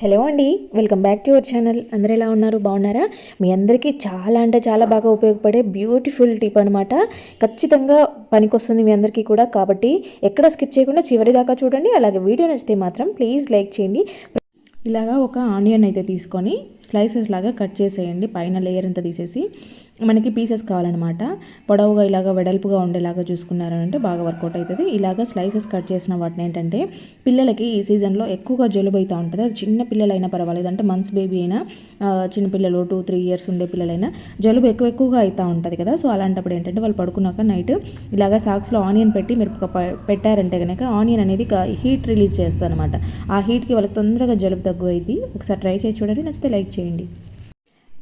Hello అండి welcome back to your channel. అందరు ఎలా ఉన్నారు? బాగున్నారా? మీ అందరికీ చాలా అంటే చాలా బాగా ఉపయోగపడే బ్యూటిఫుల్ టిప్ అనమాట ఖచ్చితంగా పనికొస్తుంది మీ అందరికీ కూడా. కాబట్టి ఎక్కడ స్కిప్ చేయకుండా చివరి దాకా చూడండి. అలాగే వీడియో నచ్చితే మాత్రం ప్లీజ్ లైక్ చేయండి. ఇలాగా ఒక ఆనియన్ అయితే తీసుకొని స్లైసెస్ లాగా కట్ చేసేయండి. పైన లేయర్ అంతా తీసేసి మనకి పీసెస్ కావాలన్నమాట. పొడవుగా ఇలాగ వెడల్పుగా ఉండేలాగా చూసుకున్నారంటే బాగా వర్కౌట్ అవుతుంది ఇలాగ స్లైసెస్ కట్ చేసిన వాటిని ఏంటంటే పిల్లలకి ఈ సీజన్లో ఎక్కువగా జలుబు అవుతూ ఉంటుంది. అది చిన్న పిల్లలైనా పర్వాలేదు. అంటే మంత్స్ బేబీ అయినా చిన్న పిల్లలు టూ త్రీ ఇయర్స్ ఉండే పిల్లలైనా జలుబు ఎక్కువ ఎక్కువగా అవుతూ ఉంటుంది కదా. సో అలాంటప్పుడు ఏంటంటే వాళ్ళు పడుకున్నాక నైట్ ఇలాగ సాక్స్లో ఆనియన్ పెట్టి మీరు పెట్టారంటే కనుక ఆనియన్ అనేది హీట్ రిలీజ్ చేస్తుంది అనమాట ఆ హీట్కి వాళ్ళకి తొందరగా జలుబు తగ్గు అయితే ఒకసారి ట్రై చేసి చూడండి. నచ్చితే లైక్ చేయండి.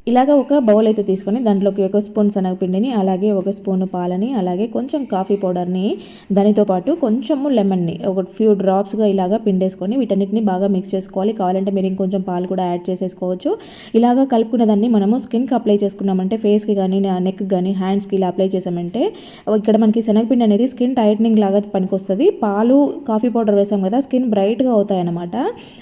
ఇలాగ ఒక బౌల్ అయితే తీసుకొని దాంట్లోకి ఒక స్పూన్ శనగపిండిని అలాగే ఒక స్పూన్ పాలని అలాగే కొంచెం కాఫీ పౌడర్ని దానితో పాటు కొంచెము లెమన్ని ఒక ఫ్యూ డ్రాప్స్గా ఇలాగ పిండేసుకొని వీటన్నిటిని బాగా మిక్స్ చేసుకోవాలి. కావాలంటే మీరు ఇంకొంచెం పాలు కూడా యాడ్ చేసేసుకోవచ్చు. ఇలాగ కలుపుకున్న దాన్ని మనము స్కిన్కి అప్లై చేసుకున్నామంటే ఫేస్కి కానీ నెక్ కానీ హ్యాండ్స్కి ఇలా అప్లై చేసామంటే ఇక్కడ మనకి శనగపిండి అనేది స్కిన్ టైట్నింగ్ లాగా పనికొస్తుంది. పాలు కాఫీ పౌడర్ వేసాం కదా స్కిన్ బ్రైట్గా అవుతాయి అన్నమాట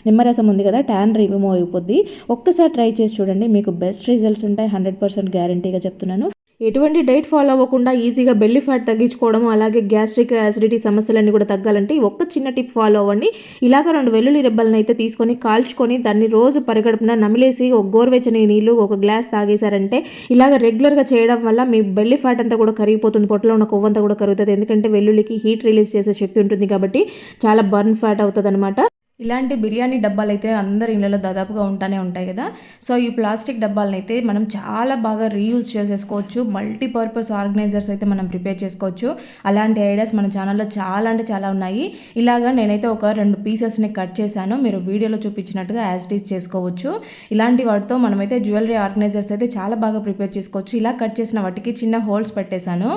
నిమ్మరసం ఉంది కదా ట్యాన్ రిమూవ్ అయిపోద్ది. ఒక్కసారి ట్రై చేసి చూడండి మీకు బెస్ట్ రిజల్ట్స్ ఉంటాయి హండ్రెడ్ పర్సెంట్ గ్యారంటీగా చెప్తున్నాను. ఎటువంటి డైట్ ఫాలో అవ్వకుండా ఈజీగా బెల్లి ఫ్యాట్ తగ్గించుకోవడం అలాగే గ్యాస్ట్రిక్ యాసిడిటీ సమస్యలన్నీ కూడా తగ్గాలంటే ఒక్క చిన్న టిప్ ఫాలో అవ్వండి. ఇలాగ రెండు వెల్లుల్లి రెబ్బలను అయితే తీసుకొని కాల్చుకొని దాన్ని రోజు పరిగడుపున నమిలేసి ఒక గోరువెచ్చని నీళ్ళు ఒక గ్లాస్ తాగేశారంటే ఇలాగ రెగ్యులర్గా చేయడం వల్ల మీ బెల్లి ఫ్యాట్ అంతా కూడా కరిగిపోతుంది పొట్టలో ఉన్న కొవ్వంతా కూడా కరుగుతుంది. ఎందుకంటే వెల్లుల్లికి హీట్ రిలీజ్ చేసే శక్తి ఉంటుంది కాబట్టి చాలా బర్న్ ఫ్యాట్ అవుతుంది అనమాట ఇలాంటి బిర్యానీ డబ్బాలు అయితే అందరి ఇళ్ళలో దాదాపుగా ఉంటానే ఉంటాయి కదా. సో ఈ ప్లాస్టిక్ డబ్బాలను అయితే మనం చాలా బాగా రీయూజ్ చేసేసుకోవచ్చు. మల్టీపర్పస్ ఆర్గనైజర్స్ అయితే మనం ప్రిపేర్ చేసుకోవచ్చు. అలాంటి ఐడియాస్ మన ఛానల్లో చాలా అంటే చాలా ఉన్నాయి. ఇలాగా నేనైతే ఒక రెండు పీసెస్ని కట్ చేశాను. మీరు వీడియోలో చూపించినట్టుగా యాజ్ టీస్ చేసుకోవచ్చు. ఇలాంటి వాటితో మనమైతే జ్యువెలరీ ఆర్గనైజర్స్ అయితే చాలా బాగా ప్రిపేర్ చేసుకోవచ్చు. ఇలా కట్ చేసిన వాటికి చిన్న హోల్స్ పెట్టేశాను.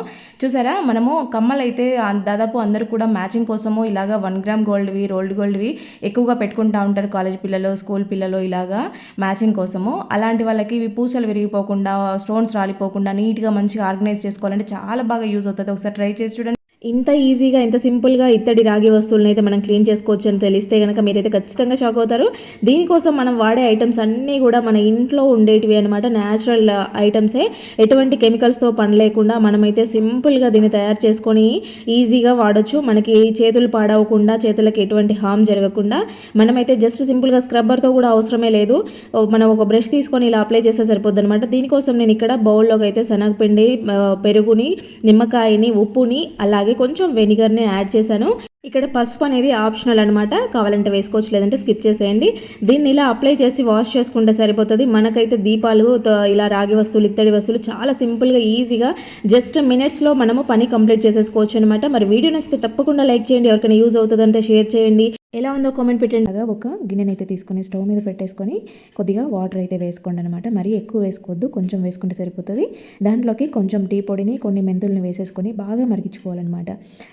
చూసారా? మనము కమ్మలు అయితే దాదాపు అందరూ కూడా మ్యాచింగ్ కోసము ఇలాగా వన్ గ్రామ్ గోల్డ్వి రోల్డ్ గోల్డ్వి ఎక్కువగా పెట్టుకుంటూ ఉంటారు కాలేజ్ పిల్లలు స్కూల్ పిల్లలు ఇలాగా మ్యాచింగ్ కోసము. అలాంటి వాళ్ళకి ఇవి పూసలు విరిగిపోకుండా స్టోన్స్ రాలిపోకుండా నీట్గా మంచిగా ఆర్గనైజ్ చేసుకోవాలంటే చాలా బాగా యూజ్ అవుతుంది. ఒకసారి ట్రై చేసి చూడండి. ఇంత ఈజీగా ఇంత సింపుల్గా ఇత్తడి రాగి వస్తువులను అయితే మనం క్లీన్ చేసుకోవచ్చు అని తెలిస్తే కనుక మీరైతే ఖచ్చితంగా షాక్ అవుతారు. దీనికోసం మనం వాడే ఐటమ్స్ అన్నీ కూడా మన ఇంట్లో ఉండేటివి అనమాట న్యాచురల్ ఐటమ్సే. ఎటువంటి కెమికల్స్తో పని లేకుండా మనమైతే సింపుల్గా దీన్ని తయారు చేసుకొని ఈజీగా వాడచ్చు. మనకి చేతులు పాడవకుండా చేతులకు ఎటువంటి హామ్ జరగకుండా. మనమైతే జస్ట్ సింపుల్గా స్క్రబ్బర్తో కూడా అవసరమే లేదు. మనం ఒక బ్రష్ తీసుకొని ఇలా అప్లై చేస్తే సరిపోద్ది అనమాట దీనికోసం నేను ఇక్కడ బౌల్లోకి అయితే శనగపిండి పెరుగుని నిమ్మకాయని ఉప్పుని అలాగే కొంచెం వెనిగర్ని యాడ్ చేశాను. ఇక్కడ పసుపు అనేది ఆప్షనల్ అనమాట కావాలంటే వేసుకోవచ్చు లేదంటే స్కిప్ చేసేయండి. దీన్ని ఇలా అప్లై చేసి వాష్ చేసుకుంటే సరిపోతుంది. మనకైతే దీపాలు ఇలా రాగి వస్తువులు ఇత్తడి వస్తువులు చాలా సింపుల్గా ఈజీగా జస్ట్ మినిట్స్లో మనము పని కంప్లీట్ చేసేసుకోవచ్చు అనమాట మరి వీడియో నచ్చితే తప్పకుండా లైక్ చేయండి. ఎవరికైనా యూజ్ అవుతుందంటే షేర్ చేయండి. ఎలా ఉందో కామెంట్ పెట్టండి. అలాగా ఒక గిన్నెనైతే తీసుకొని స్టవ్ మీద పెట్టేసుకొని కొద్దిగా వాటర్ అయితే వేసుకోండి అనమాట మరీ ఎక్కువ వేసుకోవద్దు కొంచెం వేసుకుంటే సరిపోతుంది. దాంట్లోకి కొంచెం టీ పొడిని కొన్ని మెంతుల్ని వేసేసుకొని బాగా మరిగించుకోవాలన్నమాట.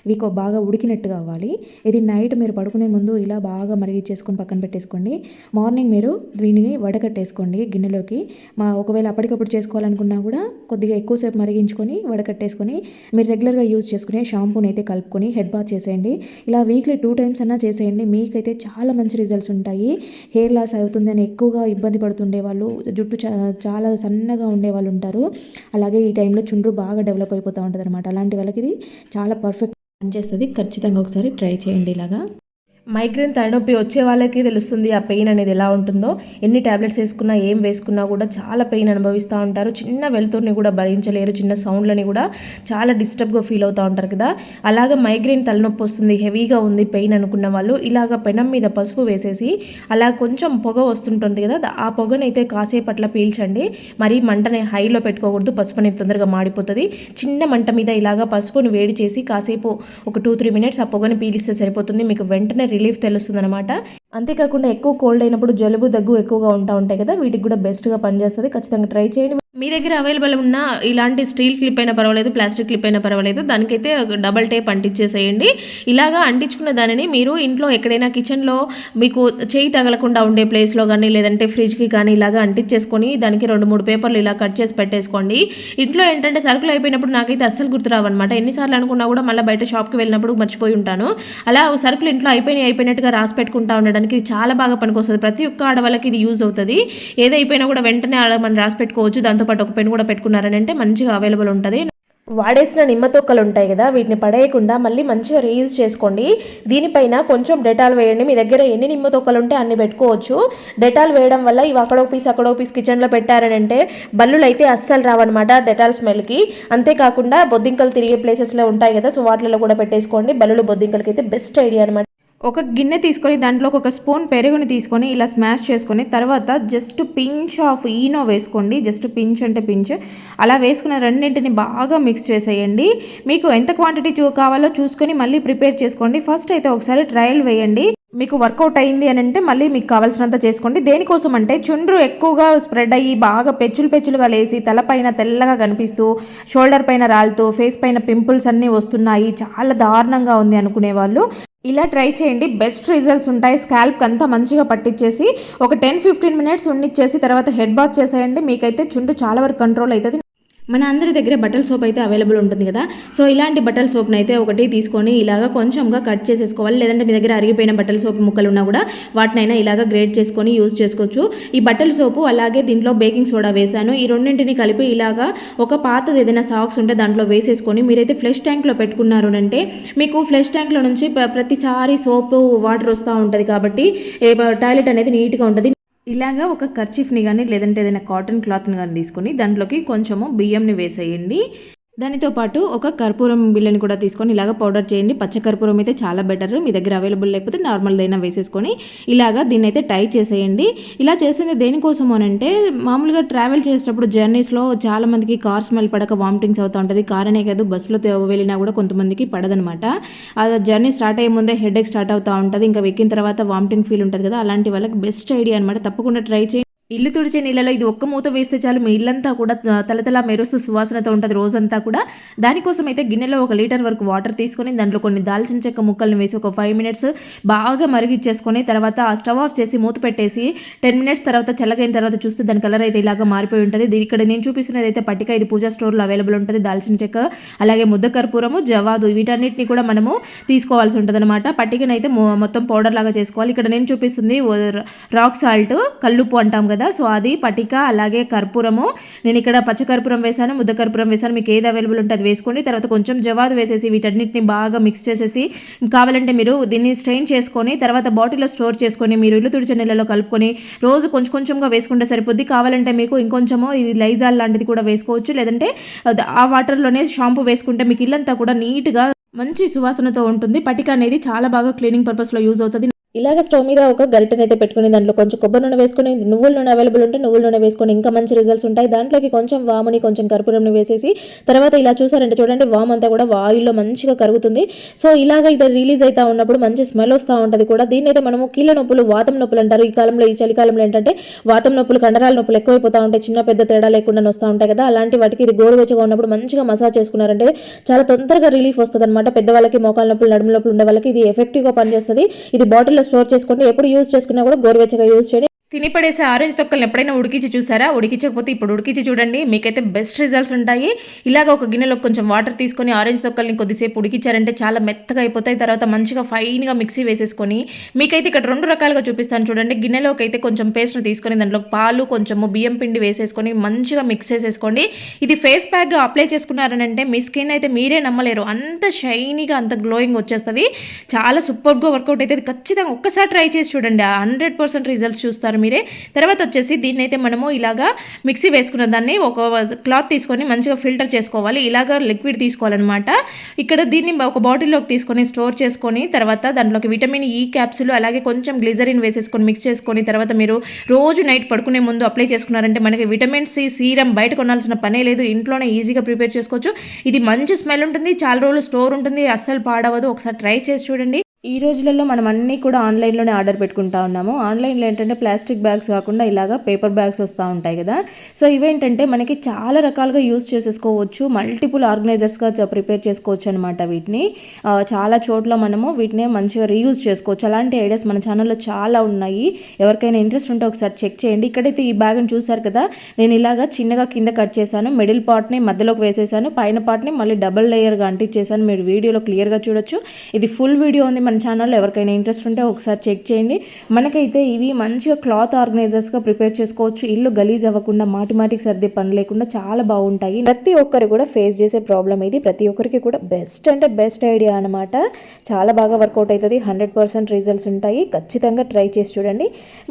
ఇవి బాగా ఉడికినట్టుగా అవ్వాలి. ఇది నైట్ మీరు పడుకునే ముందు ఇలా బాగా మరిగించేసుకొని పక్కన పెట్టేసుకోండి. మార్నింగ్ మీరు దీనిని వడకట్టేసుకోండి గిన్నెలోకి. మా ఒకవేళ అప్పటికప్పుడు చేసుకోవాలనుకున్నా కూడా కొద్దిగా ఎక్కువసేపు మరిగించుకొని వడకట్టేసుకొని మీరు రెగ్యులర్గా యూజ్ చేసుకునే షాంపూని అయితే కలుపుకొని హెడ్ బాత్ చేసేయండి. ఇలా వీక్లీ టూ టైమ్స్ అన్నా చేసేయండి మీకైతే చాలా మంచి రిజల్ట్స్ ఉంటాయి. హెయిర్ లాస్ అవుతుందని ఎక్కువగా ఇబ్బంది పడుతుండే వాళ్ళు జుట్టు చాలా సన్నగా ఉండే వాళ్ళు ఉంటారు. అలాగే ఈ టైంలో చుండ్రు బాగా డెవలప్ అయిపోతూ ఉంటుంది అనమాట అలాంటి వాళ్ళకి ఇది చాలా పర్ఫెక్ట్ పనిచేస్తుంది. ఖచ్చితంగా ఒకసారి ట్రై చేయండి ఇలాగా. మైగ్రేన్ తలనొప్పి వచ్చే వాళ్ళకి తెలుస్తుంది ఆ పెయిన్ అనేది ఎలా ఉంటుందో. ఎన్ని ట్యాబ్లెట్స్ వేసుకున్నా ఏం వేసుకున్నా కూడా చాలా పెయిన్ అనుభవిస్తూ ఉంటారు. చిన్న వెలుతురుని కూడా భరించలేరు. చిన్న సౌండ్లని కూడా చాలా డిస్టర్బ్గా ఫీల్ అవుతూ ఉంటారు కదా. అలాగే మైగ్రేన్ తలనొప్పి వస్తుంది. హెవీగా ఉంది పెయిన్ అనుకున్న వాళ్ళు ఇలాగ పెనం మీద పసుపు వేసేసి అలా కొంచెం పొగ వస్తుంటుంది కదా ఆ పొగనైతే కాసేపట్ల పీల్చండి. మరి మంటని హైలో పెట్టుకోకూడదు. పసుపు అనేది తొందరగా మాడిపోతుంది. చిన్న మంట మీద ఇలాగ పసుపుని వేడి చేసి కాసేపు ఒక టూ త్రీ మినిట్స్ ఆ పొగని పీలిస్తే సరిపోతుంది. మీకు వెంటనే రిలీఫ్ తెలుస్తుంది అనమాట అంతేకాకుండా ఎక్కువ కోల్డ్ అయినప్పుడు జలుబు దగ్గు ఎక్కువగా ఉంటా ఉంటాయి కదా వీటికి కూడా బెస్ట్గా పనిచేస్తుంది. ఖచ్చితంగా ట్రై చేయండి. మీ దగ్గర అవైలబుల్ ఉన్న ఇలాంటి స్టీల్ క్లిప్ అయినా పర్వాలేదు ప్లాస్టిక్ క్లిప్ అయినా పర్వాలేదు దానికైతే డబల్ టేప్ అంటించేసేయండి. ఇలాగా అంటించుకున్న దానిని మీరు ఇంట్లో ఎక్కడైనా కిచెన్లో మీకు చేయి తగలకుండా ఉండే ప్లేస్లో కానీ లేదంటే ఫ్రిడ్జ్కి కానీ ఇలాగా అంటించేసుకొని దానికి రెండు మూడు పేపర్లు ఇలా కట్ చేసి పెట్టేసుకోండి. ఇంట్లో ఏంటంటే సరుకులు అయిపోయినప్పుడు నాకైతే అస్సలు గుర్తురావన్నమాట ఎన్నిసార్లు అనుకున్నా కూడా మళ్ళీ బయట షాప్కి వెళ్ళినప్పుడు మర్చిపోయి ఉంటాను. అలా సరుకులు ఇంట్లో అయిపోయినాయి అయిపోయినట్టుగా రాసి పెట్టుకుంటా ఉండడం దానికి ఇది చాలా బాగా పనికొస్తుంది. ప్రతి ఒక్క ఆడవాళ్ళకి ఇది యూజ్ అవుతుంది. ఏదైపోయినా కూడా వెంటనే మనం రాసి పెట్టుకోవచ్చు. దాంతోపాటు ఒక పెన్ కూడా పెట్టుకున్నారని అంటే మంచిగా అవైలబుల్ ఉంటుంది. వాడేసిన నిమ్మ తొక్కలు ఉంటాయి కదా వీటిని పడేయకుండా మళ్ళీ మంచిగా రీయూజ్ చేసుకోండి. దీనిపైన కొంచెం డెటాల్ వేయండి. మీ దగ్గర ఎన్ని నిమ్మ తొక్కలు ఉంటే అన్ని పెట్టుకోవచ్చు. డెటాల్ వేయడం వల్ల ఇవి అక్కడో పీస్ అక్కడో పీస్ కిచెన్లో పెట్టారని అంటే బల్లులు అయితే అస్సలు రావన్నమాట డెటాల్ స్మెల్కి అంతేకాకుండా బొద్దింకలు తిరిగే ప్లేసెస్లో ఉంటాయి కదా సో వాటిలో కూడా పెట్టేసుకోండి. బల్లులు బొద్దింకలకి అయితే బెస్ట్ ఐడియా అనమాట ఒక గిన్నె తీసుకొని దాంట్లో ఒక స్పూన్ పెరుగుని తీసుకొని ఇలా స్మాష్ చేసుకొని తర్వాత జస్ట్ పించ్ ఆఫ్ ఈనో వేసుకోండి. జస్ట్ పించ్ అంటే పించ్. అలా వేసుకున్న రెండింటిని బాగా మిక్స్ చేసేయండి. మీకు ఎంత క్వాంటిటీ చూ కావాలో చూసుకొని మళ్ళీ ప్రిపేర్ చేసుకోండి. ఫస్ట్ అయితే ఒకసారి ట్రయల్ వేయండి. మీకు వర్కౌట్ అయింది అని అంటే మళ్ళీ మీకు కావాల్సినంత చేసుకోండి. దేనికోసం అంటే చుండ్రు ఎక్కువగా స్ప్రెడ్ అయ్యి బాగా పెచ్చులు పెచ్చులుగా లేసి తలపైన తెల్లగా కనిపిస్తూ షోల్డర్ పైన రాలుతూ ఫేస్ పైన పింపుల్స్ అన్నీ వస్తున్నాయి. చాలా దారుణంగా ఉంది అనుకునే వాళ్ళు ఇలా ట్రై చేయండి. బెస్ట్ రిజల్ట్స్ ఉంటాయి. స్కాల్ప్ అంతా మంచిగా పట్టించేసి ఒక టెన్ ఫిఫ్టీన్ మినిట్స్ ఉండిచ్చేసి తర్వాత హెడ్ బాత్ చేసేయండి. మీకైతే చుండ్రు చాలా వరకు కంట్రోల్ అవుతుంది మన అందరి దగ్గర బట్టల సోప్ అయితే అవైలబుల్ ఉంటుంది కదా. సో ఇలాంటి బట్టల సోప్ని అయితే ఒకటి తీసుకొని ఇలాగ కొంచెంగా కట్ చేసేసుకోవాలి. లేదంటే మీ దగ్గర అరిగిపోయిన బట్టల సోప్ ముక్కలు ఉన్నా కూడా వాటినైనా ఇలాగ గ్రేట్ చేసుకొని యూజ్ చేసుకోవచ్చు. ఈ బట్టల సోపు అలాగే దీంట్లో బేకింగ్ సోడా వేశాను. ఈ రెండింటిని కలిపి ఇలాగా ఒక పాతది ఏదైనా సాక్స్ ఉంటే దాంట్లో వేసేసుకొని మీరైతే ఫ్లెష్ ట్యాంక్లో పెట్టుకున్నారు అంటే మీకు ఫ్లెష్ ట్యాంక్లో నుంచి ప్ర- ప్రతిసారి సోపు వాటర్ వస్తూ ఉంటుంది కాబట్టి టాయిలెట్ అనేది నీట్గా ఉంటుంది. ఇలాగా ఒక కర్చీఫ్ని కానీ లేదంటే ఏదైనా కాటన్ క్లాత్ని కానీ తీసుకొని దాంట్లోకి కొంచెము బియ్యంని వేసేయండి. దానితో పాటు ఒక కర్పూరం బిళ్ళని కూడా తీసుకొని ఇలాగ పౌడర్ చేయండి. పచ్చ కర్పూరం అయితే చాలా బెటర్ మీ దగ్గర అవైలబుల్ లేకపోతే నార్మల్ దైనా వేసేసుకొని ఇలాగా దీన్ని అయితే టై చేసేయండి. ఇలా చేసింది దేనికోసం అని అంటే మామూలుగా ట్రావెల్ చేసేటప్పుడు జర్నీస్లో చాలా మందికి కార్ స్మెల్ పడక వామిటింగ్స్ అవుతూ ఉంటుంది. కార్ అనే కాదు బస్సులో వెళ్ళినా కూడా కొంతమందికి పడదనమాట. ఆ జర్నీ స్టార్ట్ అయ్యే ముందే హెడ్ స్టార్ట్ అవుతూ ఉంటుంది. ఇంకా ఎక్కిన తర్వాత వామిటింగ్ ఫీల్ ఉంటుంది కదా అలాంటి వాళ్ళకి బెస్ట్ ఐడియా అనమాట తప్పకుండా ట్రై చేయండి. ఇల్లు తుడిచే నీళ్ళలో ఇది ఒక్క మూత వేస్తే చాలు మీ ఇల్లంతా కూడా తలతల మెరుస్తూ సువాసనతో ఉంటుంది రోజంతా కూడా. దానికోసం అయితే గిన్నెలో ఒక లీటర్ వరకు వాటర్ తీసుకొని దాంట్లో కొన్ని దాల్చిన చెక్క ముక్కల్ని వేసి ఒక ఫైవ్ మినిట్స్ బాగా మరిగిచ్చేసుకొని తర్వాత ఆ స్టవ్ ఆఫ్ చేసి మూత పెట్టేసి టెన్ మినిట్స్ తర్వాత చల్లగైన తర్వాత చూస్తే దాని కలర్ అయితే ఇలాగా మారిపోయి ఉంటుంది. దీని ఇక్కడ నేను చూపిస్తున్నది అయితే పట్టిక ఇది పూజా స్టోర్లో అవైలబుల్ ఉంటుంది. దాల్చిన చెక్క అలాగే ముద్ద కర్పూరము జవాదు వీటన్నిటిని కూడా మనము తీసుకోవాల్సి ఉంటుంది అనమాట పట్టికనైతే మొత్తం పౌడర్ లాగా చేసుకోవాలి. ఇక్కడ నేను చూపిస్తుంది రాక్ సాల్ట్ కల్లుప్పు అంటాం కదా సో అది పటిక అలాగే కర్పూరము. నేను ఇక్కడ పచ్చ కర్పూరం వేసాను ముద్ద కర్పూరం వేసాను మీకు ఏది అవైలబుల్ ఉంటే అది వేసుకోండి. తర్వాత కొంచెం జవాదు వేసేసి వీటన్నిటిని బాగా మిక్స్ చేసేసి కావాలంటే మీరు దీన్ని స్ట్రెయిన్ చేసుకొని తర్వాత బాటిల్లో స్టోర్ చేసుకొని మీరు ఇల్లు తుడిచే నీళ్ళలో కలుపుకొని రోజు కొంచెం కొంచెంగా వేసుకుంటే సరిపోద్ది. కావాలంటే మీకు ఇంకొంచెము ఇది లైజాల్ లాంటిది కూడా వేసుకోవచ్చు. లేదంటే ఆ వాటర్లోనే షాంపూ వేసుకుంటే మీకు ఇల్లంతా కూడా నీట్గా మంచి సువాసనతో ఉంటుంది. పటిక అనేది చాలా బాగా క్లీనింగ్ పర్పస్లో యూజ్ అవుతుంది. ఇలాగ స్టవ్ మీద ఒక గరిటెని అయితే పెట్టుకుని దాంట్లో కొంచెం కొబ్బరి నూనె వేసుకొని నువ్వుల నూనె అవైలబుల్ ఉంటే నువ్వుల నూనె వేసుకొని ఇంకా మంచి రిజల్ట్స్ ఉంటాయి. దాంట్లోకి కొంచెం వాముని కొంచెం కర్పూరంని వేసేసి తర్వాత ఇలా చూసారంటే చూడండి వామ్ అంతా కూడా వాయుల్లో మంచిగా కరుగుతుంది. సో ఇలాగ ఇది రిలీజ్ అవుతా ఉన్నప్పుడు మంచి స్మెల్ వస్తూ ఉంటుంది కూడా. దీన్ని అయితే మనము కీళ్ళ నొప్పులు వాతం నొప్పులు అంటారు. ఈ కాలంలో ఈ చలికాలంలో ఏంటంటే వాతం నొప్పులు కండరాల నొప్పులు ఎక్కువైపోతూ ఉంటాయి. చిన్న పెద్ద తేడా లేకుండా వస్తూ ఉంటాయి కదా. అలాంటి వాటికి ఇది గోరువెచ్చగా ఉన్నప్పుడు మంచిగా మసాజ్ చేసుకున్నారంటే చాలా తొందరగా రిలీఫ్ వస్తుంది అనమాట పెద్దవాళ్ళకి మోకాల నొప్పులు నడుము నొప్పులు ఉండే వాళ్ళకి ఇది ఎఫెక్టివ్గా పనిచేస్తుంది. ఇది బాటిల్లో స్టోర్ చేసుకోండి ఎప్పుడు యూజ్ చేసుకున్నా కూడా గోరువెచ్చగా యూజ్ చేయండి తినిపడేసే ఆరెంజ్ తొక్కల్ని ఎప్పుడైనా ఉడికించి చూసారా? ఉడికించకపోతే ఇప్పుడు ఉడికించి చూడండి. మీకైతే బెస్ట్ రిజల్ట్స్ ఉంటాయి. ఇలాగ ఒక గిన్నెలో కొంచెం వాటర్ తీసుకొని ఆరెంజ్ తొక్కల్ని కొద్దిసేపు ఉడికించారంటే చాలా మెత్తగా అయిపోతాయి. తర్వాత మంచిగా ఫైన్గా మిక్సీ వేసేసుకొని మీకైతే ఇక్కడ రెండు రకాలుగా చూపిస్తాను చూడండి. గిన్నెలోకి అయితే కొంచెం పేస్ట్ని తీసుకొని దాంట్లో పాలు కొంచెము బియ్యం పిండి వేసేసుకొని మంచిగా మిక్స్ చేసేసుకోండి. ఇది ఫేస్ ప్యాక్గా అప్లై చేసుకున్నారనంటే మీ స్కిన్ అయితే మీరే నమ్మలేరు. అంత షైనీగా అంత గ్లోయింగ్ వచ్చేస్తుంది. చాలా సూపర్గా వర్కౌట్ అయితే ఖచ్చితంగా ఒక్కసారి ట్రై చేసి చూడండి. హండ్రెడ్ పర్సెంట్ రిజల్ట్స్ చూస్తారు మీరే. తర్వాత వచ్చేసి దీన్ని అయితే మనము ఇలాగా మిక్సీ వేసుకున్న దాన్ని ఒక క్లాత్ తీసుకొని మంచిగా ఫిల్టర్ చేసుకోవాలి. ఇలాగ లిక్విడ్ తీసుకోవాలన్నమాట. ఇక్కడ దీన్ని ఒక బాటిల్లోకి తీసుకొని స్టోర్ చేసుకొని తర్వాత దాంట్లోకి విటమిన్ ఈ క్యాప్సులు అలాగే కొంచెం గ్లిజరిన్ వేసేసుకొని మిక్స్ చేసుకొని తర్వాత మీరు రోజు నైట్ పడుకునే ముందు అప్లై చేసుకున్నారంటే మనకి విటమిన్ సి సీరం బయట కొనాల్సిన పనే లేదు. ఇంట్లోనే ఈజీగా ప్రిపేర్ చేసుకోవచ్చు. ఇది మంచి స్మెల్ ఉంటుంది. చాలా రోజులు స్టోర్ ఉంటుంది. అస్సలు పాడవదు. ఒకసారి ట్రై చేసి చూడండి. ఈ రోజులలో మనం అన్నీ కూడా ఆన్లైన్లోనే ఆర్డర్ పెట్టుకుంటా ఉన్నాము. ఆన్లైన్లో ఏంటంటే ప్లాస్టిక్ బ్యాగ్స్ కాకుండా ఇలాగా పేపర్ బ్యాగ్స్ వస్తూ ఉంటాయి కదా. సో ఇవేంటంటే మనకి చాలా రకాలుగా యూస్ చేసేసుకోవచ్చు. మల్టిపుల్ ఆర్గనైజర్స్గా ప్రిపేర్ చేసుకోవచ్చు అనమాట వీటిని. చాలా చోట్ల మనము వీటిని మంచిగా రీయూజ్ చేసుకోవచ్చు. అలాంటి ఐడియాస్ మన ఛానల్లో చాలా ఉన్నాయి. ఎవరికైనా ఇంట్రెస్ట్ ఉంటే ఒకసారి చెక్ చేయండి. ఇక్కడైతే ఈ బ్యాగ్ని చూసారు కదా. నేను ఇలాగా చిన్నగా కింద కట్ చేశాను. మిడిల్ పార్ట్ని మధ్యలోకి వేసేసాను. పైన పార్ట్ని మళ్ళీ డబుల్ లేయర్గా అంటించేసాను. మీరు వీడియోలో క్లియర్గా చూడొచ్చు. ఇది ఫుల్ వీడియో ఉంది. మన ఛానల్లో ఎవరికైనా ఇంట్రెస్ట్ ఉంటే ఒకసారి చెక్ చేయండి. మనకైతే ఇవి మంచిగా క్లాత్ ఆర్గనైజర్స్గా ప్రిపేర్ చేసుకోవచ్చు. ఇల్లు గలీజ్ అవ్వకుండా మాటి మాటికి సర్ది పని లేకుండా చాలా బాగుంటాయి. ప్రతి ఒక్కరు కూడా ఫేస్ చేసే ప్రాబ్లం ఇది. ప్రతి ఒక్కరికి కూడా బెస్ట్ అంటే బెస్ట్ ఐడియా అనమాట చాలా బాగా వర్కౌట్ అవుతుంది. హండ్రెడ్ పర్సెంట్ రిజల్ట్స్ ఉంటాయి. ఖచ్చితంగా ట్రై చేసి చూడండి.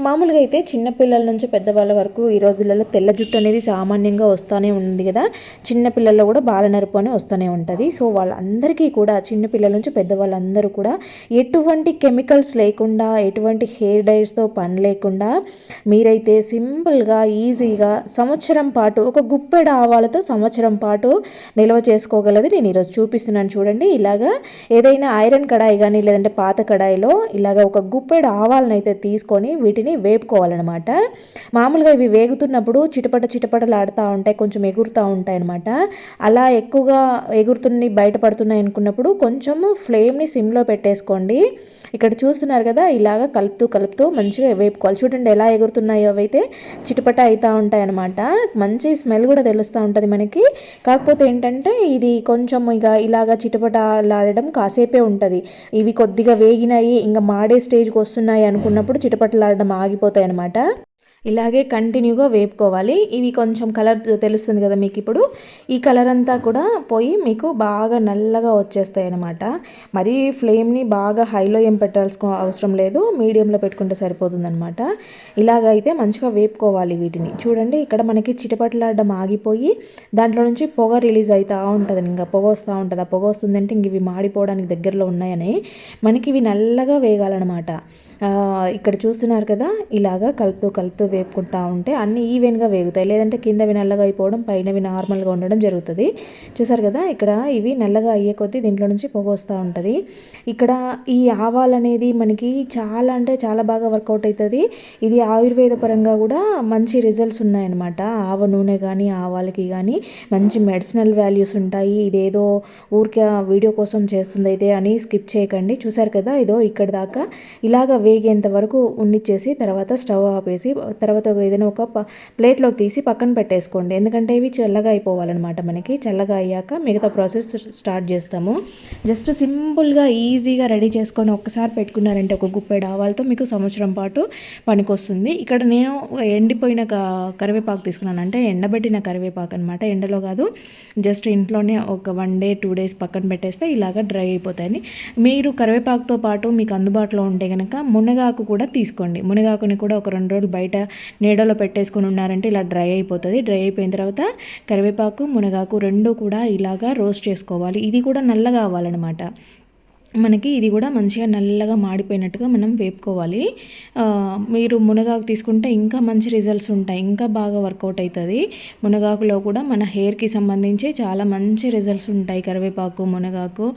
మామూలుగా అయితే చిన్నపిల్లల నుంచి పెద్దవాళ్ళ వరకు ఈ రోజులలో తెల్ల జుట్టు అనేది సామాన్యంగా వస్తూనే ఉంది కదా. చిన్న పిల్లల్లో కూడా బాలనరుపు అని వస్తూనే ఉంటుంది. సో వాళ్ళందరికీ కూడా చిన్నపిల్లల నుంచి పెద్దవాళ్ళందరూ కూడా ఎటువంటి కెమికల్స్ లేకుండా ఎటువంటి హెయిర్ డైర్స్తో పని లేకుండా మీరైతే సింపుల్గా ఈజీగా సంవత్సరం పాటు ఒక గుప్పెడ ఆవాలతో సంవత్సరం పాటు నిల్వ చేసుకోగలది. నేను ఈరోజు చూపిస్తున్నాను చూడండి. ఇలాగా ఏదైనా ఐరన్ కడాయి కానీ లేదంటే పాత కడాయిలో ఇలాగ ఒక గుప్పెడ ఆవాలను అయితే తీసుకొని వీటిని వేపుకోవాలన్నమాట. మామూలుగా ఇవి వేగుతున్నప్పుడు చిటపట చిటపటలాడుతూ ఉంటాయి కొంచెం ఎగురుతూ ఉంటాయి అనమాట అలా ఎక్కువగా ఎగురుతున్నాయి బయటపడుతున్నాయి అనుకున్నప్పుడు కొంచెము ఫ్లేమ్ని సిమ్లో పెట్టేసుకోండి. ఇక్కడ చూస్తున్నారు కదా ఇలాగ కలుపుతూ కలుపుతూ మంచిగా వేపుకోవాలి. చూడండి ఎలా ఎగురుతున్నాయో అవైతే చిటపట అవుతూ ఉంటాయి అనమాట మంచి స్మెల్ కూడా తెలుస్తూ ఉంటుంది మనకి. కాకపోతే ఏంటంటే ఇది కొంచెం ఇక ఇలాగ చిటపటలాడడం కాసేపే ఉంటుంది. ఇవి కొద్దిగా వేగినాయి ఇంకా మాడే స్టేజ్కి వస్తున్నాయి అనుకున్నప్పుడు చిటపటలాడడం ఆగిపోతాయి అనమాట ఇలాగే కంటిన్యూగా వేపుకోవాలి. ఇవి కొంచెం కలర్ తెలుస్తుంది కదా మీకు ఇప్పుడు. ఈ కలర్ అంతా కూడా పోయి మీకు బాగా నల్లగా వచ్చేస్తాయి అనమాట మరీ ఫ్లేమ్ని బాగా హైలో ఏం పెట్టాల్సిన అవసరం లేదు. మీడియంలో పెట్టుకుంటే సరిపోతుందనమాట ఇలాగైతే మంచిగా వేపుకోవాలి వీటిని. చూడండి ఇక్కడ మనకి చిటపట్లాడడం ఆగిపోయి దాంట్లో నుంచి పొగ రిలీజ్ అవుతూ ఉంటుంది. ఇంకా పొగ వస్తూ ఉంటుంది. ఆ పొగ వస్తుందంటే ఇంక ఇవి మాడిపోవడానికి దగ్గరలో ఉన్నాయని మనకి ఇవి నల్లగా వేగాలన్నమాట. ఇక్కడ చూస్తున్నారు కదా ఇలాగా కలుపుతూ కలుపుతూ వేపుకుంటా ఉంటే అన్నీ ఈవెన్గా వేగుతాయి. లేదంటే కిందవి నల్లగా అయిపోవడం పైనవి నార్మల్గా ఉండడం జరుగుతుంది. చూసారు కదా ఇక్కడ ఇవి నల్లగా అయ్యే కొద్దీ దీంట్లో నుంచి పొగ వస్తూ ఉంటుంది. ఇక్కడ ఈ ఆవాలు అనేది మనకి చాలా అంటే చాలా బాగా వర్కౌట్ అవుతుంది ఇది ఆయుర్వేద పరంగా కూడా మంచి రిజల్ట్స్ ఉన్నాయన్నమాట. ఆవ నూనె కానీ ఆవాలకి కానీ మంచి మెడిసినల్ వాల్యూస్ ఉంటాయి. ఇదేదో ఊరికే వీడియో కోసం చేస్తుంది అయితే అని స్కిప్ చేయకండి. చూసారు కదా ఇదో ఇక్కడ దాకా ఇలాగ వేగేంత వరకు ఉండిచ్చేసి తర్వాత స్టవ్ ఆపేసి తర్వాత ఏదైనా ఒక ప్లేట్లోకి తీసి పక్కన పెట్టేసుకోండి. ఎందుకంటే ఇవి చల్లగా అయిపోవాలన్నమాట మనకి. చల్లగా అయ్యాక మిగతా ప్రాసెస్ స్టార్ట్ చేస్తాము. జస్ట్ సింపుల్గా ఈజీగా రెడీ చేసుకొని ఒక్కసారి పెట్టుకున్నారంటే ఒక గుప్పెడు ఆవాలతో మీకు సంవత్సరం పాటు పనికొస్తుంది. ఇక్కడ నేను ఎండిపోయిన కరివేపాకు తీసుకున్నాను అంటే ఎండబెట్టిన కరివేపాకు అనమాట ఎండలో కాదు జస్ట్ ఇంట్లోనే ఒక వన్ డే టూ డేస్ పక్కన పెట్టేస్తే ఇలాగ డ్రై అయిపోతాయని. మీరు కరివేపాకుతో పాటు మీకు అందుబాటులో ఉంటే కనుక మునగాకు కూడా తీసుకోండి. మునగాకుని కూడా ఒక రెండు రోజులు బయట నీడలో పెట్టేసుకొని ఉన్నారంటే ఇలా డ్రై అయిపోతుంది. డ్రై అయిపోయిన తర్వాత కరివేపాకు మునగాకు రెండు కూడా ఇలాగా రోస్ట్ చేసుకోవాలి. ఇది కూడా నల్లగా అవ్వాలన్నమాట. మనకి ఇది కూడా మంచిగా నల్లగా మాడిపోయినట్టుగా మనం వేపుకోవాలి. మీరు మునగాకు తీసుకుంటే ఇంకా మంచి రిజల్ట్స్ ఉంటాయి. ఇంకా బాగా వర్కౌట్ అవుతుంది. మునగాకులో కూడా మన హెయిర్కి సంబంధించి చాలా మంచి రిజల్ట్స్ ఉంటాయి. కరివేపాకు మునగాకు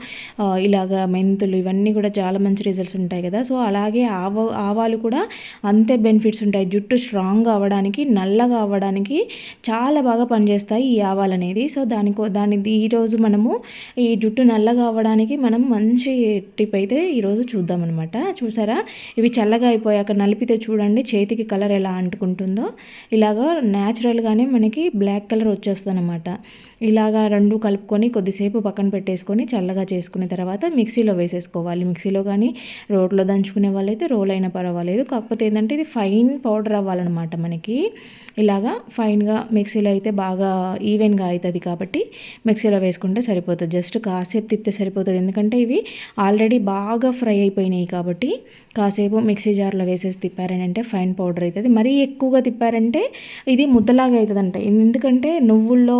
ఇలాగా మెంతులు ఇవన్నీ కూడా చాలా మంచి రిజల్ట్స్ ఉంటాయి కదా. సో అలాగే ఆవ ఆవాలు కూడా అంతే బెనిఫిట్స్ ఉంటాయి. జుట్టు స్ట్రాంగ్ అవ్వడానికి నల్లగా అవ్వడానికి చాలా బాగా పనిచేస్తాయి ఈ ఆవాలు అనేది సో దానికో దాని ఈరోజు మనము ఈ జుట్టు నల్లగా అవ్వడానికి మనం మంచి టిప్ అయితే ఈరోజు చూద్దామన్నమాట. చూసారా? ఇవి చల్లగా అయిపోయాక నలిపితే చూడండి చేతికి కలర్ ఎలా అంటుకుంటుందో. ఇలాగా న్యాచురల్గానే మనకి బ్లాక్ కలర్ వచ్చేస్తుంది అనమాట ఇలాగా రెండు కలుపుకొని కొద్దిసేపు పక్కన పెట్టేసుకొని చల్లగా చేసుకున్న తర్వాత మిక్సీలో వేసేసుకోవాలి. మిక్సీలో కానీ రోడ్లో దంచుకునే వాళ్ళైతే రోల్ అయినా పర్వాలేదు. కాకపోతే ఏంటంటే ఇది ఫైన్ పౌడర్ అవ్వాలన్నమాట మనకి. ఇలాగా ఫైన్గా మిక్సీలో అయితే బాగా ఈవెన్గా అవుతుంది కాబట్టి మిక్సీలో వేసుకుంటే సరిపోతుంది. జస్ట్ కాసేపు తిప్పితే సరిపోతుంది. ఎందుకంటే ఇవి ఆల్రెడీ బాగా ఫ్రై అయిపోయినాయి కాబట్టి కాసేపు మిక్సీ జార్లో వేసేసి తిప్పారని అంటే ఫైన్ పౌడర్ అవుతుంది మరీ ఎక్కువగా తిప్పారంటే ఇది ముద్దలాగా అవుతుందంట ఎందుకంటే నువ్వుల్లో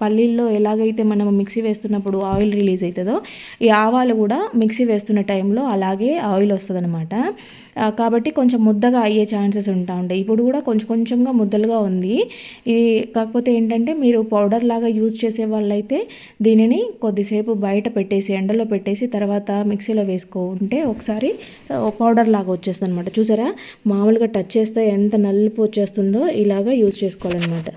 పల్లీల్లో ఎలాగైతే మనం మిక్సీ వేస్తున్నప్పుడు ఆయిల్ రిలీజ్ అవుతుందో ఈ ఆవాలు కూడా మిక్సీ వేస్తున్న టైంలో అలాగే ఆయిల్ వస్తుంది కాబట్టి కొంచెం ముద్దగా అయ్యే ఛాన్సెస్ ఉంటా ఉంటాయి. ఇప్పుడు కూడా కొంచెం కొంచెంగా ముద్దలుగా ఉంది. ఇది కాకపోతే ఏంటంటే మీరు పౌడర్ లాగా యూజ్ చేసే వాళ్ళైతే దీనిని కొద్దిసేపు బయట పెట్టేసి ఎండలో పెట్టేసి తర్వాత మిక్సీలో వేసుకుంటే ఒకసారి పౌడర్ లాగా వచ్చేస్తుంది అనమాట చూసారా? మామూలుగా టచ్ చేస్తే ఎంత నలుపు వచ్చేస్తుందో ఇలాగా యూజ్ చేసుకోవాలన్నమాట.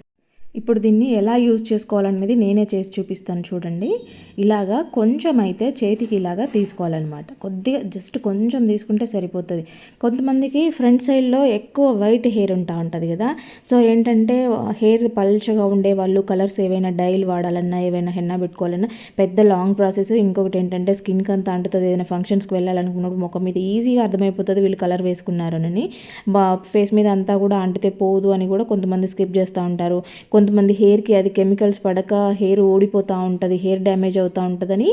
ఇప్పుడు దీన్ని ఎలా యూజ్ చేసుకోవాలనేది నేనే చేసి చూపిస్తాను చూడండి. ఇలాగా కొంచెం అయితే చేతికి ఇలాగా తీసుకోవాలన్నమాట. కొద్దిగా జస్ట్ కొంచెం తీసుకుంటే సరిపోతుంది. కొంతమందికి ఫ్రంట్ సైడ్లో ఎక్కువ వైట్ హెయిర్ ఉంటా ఉంటుంది కదా. సో ఏంటంటే హెయిర్ పల్చగా ఉండే వాళ్ళు కలర్స్ ఏవైనా డైల్ వాడాలన్నా ఏవైనా హెన్నా పెట్టుకోవాలన్నా పెద్ద లాంగ్ ప్రాసెస్. ఇంకొకటి ఏంటంటే స్కిన్కి అంతా అంటుతుంది. ఏదైనా ఫంక్షన్స్కి వెళ్ళాలనుకున్నప్పుడు ముఖం మీద ఈజీగా అర్థమైపోతుంది వీళ్ళు కలర్ వేసుకున్నారని. బా ఫేస్ మీద అంతా కూడా అంటితే పోదు అని కూడా కొంతమంది స్కిప్ చేస్తూ ఉంటారు. కొంతమంది హెయిర్కి అది కెమికల్స్ పడక హెయిర్ ఓడిపోతూ ఉంటుంది హెయిర్ డ్యామేజ్ అవుతూ ఉంటుందని